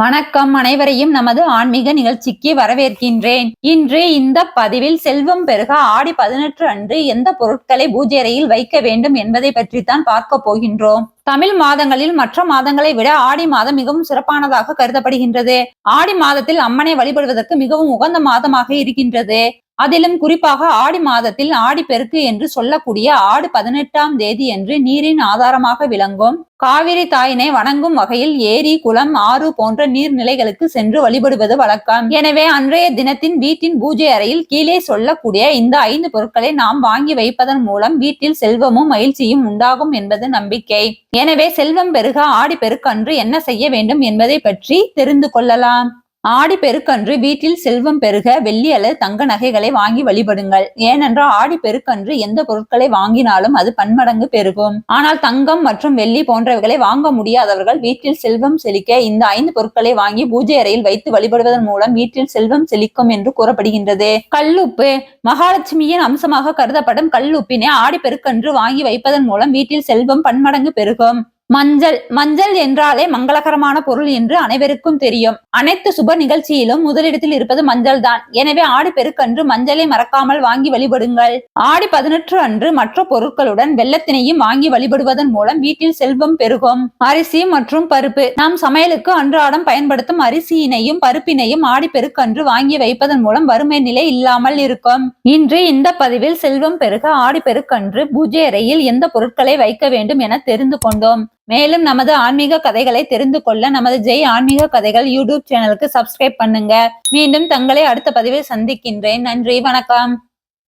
வணக்கம் அனைவரையும் நமது ஆன்மீக நிகழ்ச்சிக்கு வரவேற்கின்றேன். இன்று இந்த பதிவில் செல்வம் பெருக ஆடி பதினெட்டு அன்று எந்த பொருட்களை பூஜை அறையில் வைக்க வேண்டும் என்பதை பற்றித்தான் பார்க்க போகின்றோம். தமிழ் மாதங்களில் மற்ற மாதங்களை விட ஆடி மாதம் மிகவும் சிறப்பானதாக கருதப்படுகின்றது. ஆடி மாதத்தில் அம்மனை வழிபடுவதற்கு மிகவும் உகந்த மாதமாக இருக்கின்றது. அதிலும் குறிப்பாக ஆடி மாதத்தில் ஆடி பெருக்கு என்று சொல்லக்கூடிய ஆடு பதினெட்டாம் தேதி என்று நீரின் ஆதாரமாக விளங்கும். காவிரி தாயினை வணங்கும் வகையில் ஏரி குளம் ஆறு போன்ற நீர்நிலைகளுக்கு சென்று வழிபடுவது வழக்கம். எனவே அன்றைய தினத்தின் வீட்டின் பூஜை அறையில் கீழே சொல்லக்கூடிய இந்த ஐந்து பொருட்களை நாம் வாங்கி வைப்பதன் மூலம் வீட்டில் செல்வமும் மகிழ்ச்சியும் உண்டாகும் என்பது நம்பிக்கை. எனவே செல்வம் பெருக ஆடி பெருக்கன்று என்ன செய்ய வேண்டும் என்பதை பற்றி தெரிந்து கொள்ளலாம். ஆடி பெருக்கன்று வீட்டில் செல்வம் பெருக வெள்ளி அல்லது தங்க நகைகளை வாங்கி வழிபடுங்கள். ஏனென்றால் ஆடி பெருக்கன்று எந்த பொருட்களை வாங்கினாலும் அது பன்மடங்கு பெருகும். ஆனால் தங்கம் மற்றும் வெள்ளி போன்றவைகளை வாங்க முடியாதவர்கள் வீட்டில் செல்வம் செழிக்க இந்த ஐந்து பொருட்களை வாங்கி பூஜை அறையில் வைத்து வழிபடுவதன் மூலம் வீட்டில் செல்வம் செழிக்கும் என்று கூறப்படுகின்றது. கல்லுப்பு மகாலட்சுமியின் அம்சமாக கருதப்படும் கல்லுப்பினை ஆடி பெருக்கன்று வாங்கி வைப்பதன் மூலம் வீட்டில் செல்வம் பன்மடங்கு பெருகும். மஞ்சள் மஞ்சள் என்றாலே மங்களகரமான பொருள் என்று அனைவருக்கும் தெரியும். அனைத்து சுப நிகழ்ச்சியிலும் முதலிடத்தில் இருப்பது மஞ்சள் தான் எனவே ஆடி பெருக்கன்று மஞ்சளை மறக்காமல் வாங்கி வழிபடுங்கள். ஆடி பதினெட்டு அன்று மற்ற பொருட்களுடன் வெள்ளத்தினையும் வாங்கி வழிபடுவதன் மூலம் வீட்டில் செல்வம் பெருகும். அரிசி மற்றும் பருப்பு. நாம் சமையலுக்கு அன்றாடம் பயன்படுத்தும் அரிசியினையும் பருப்பினையும் ஆடி பெருக்கன்று வாங்கி வைப்பதன் மூலம் வறுமை நிலை இல்லாமல் இருக்கும். இன்று இந்த பதிவில் செல்வம் பெருக ஆடி பெருக்கன்று பூஜை அறையில் எந்த பொருட்களை வைக்க வேண்டும் என தெரிந்து கொண்டோம். மேலும் நமது ஆன்மீக கதைகளை தெரிந்து கொள்ள நமது ஜெய் ஆன்மீக கதைகள் யூடியூப் சேனலுக்கு சப்ஸ்கிரைப் பண்ணுங்க. மீண்டும் தங்களை அடுத்த பதிவில் சந்திக்கின்றேன். நன்றி வணக்கம்.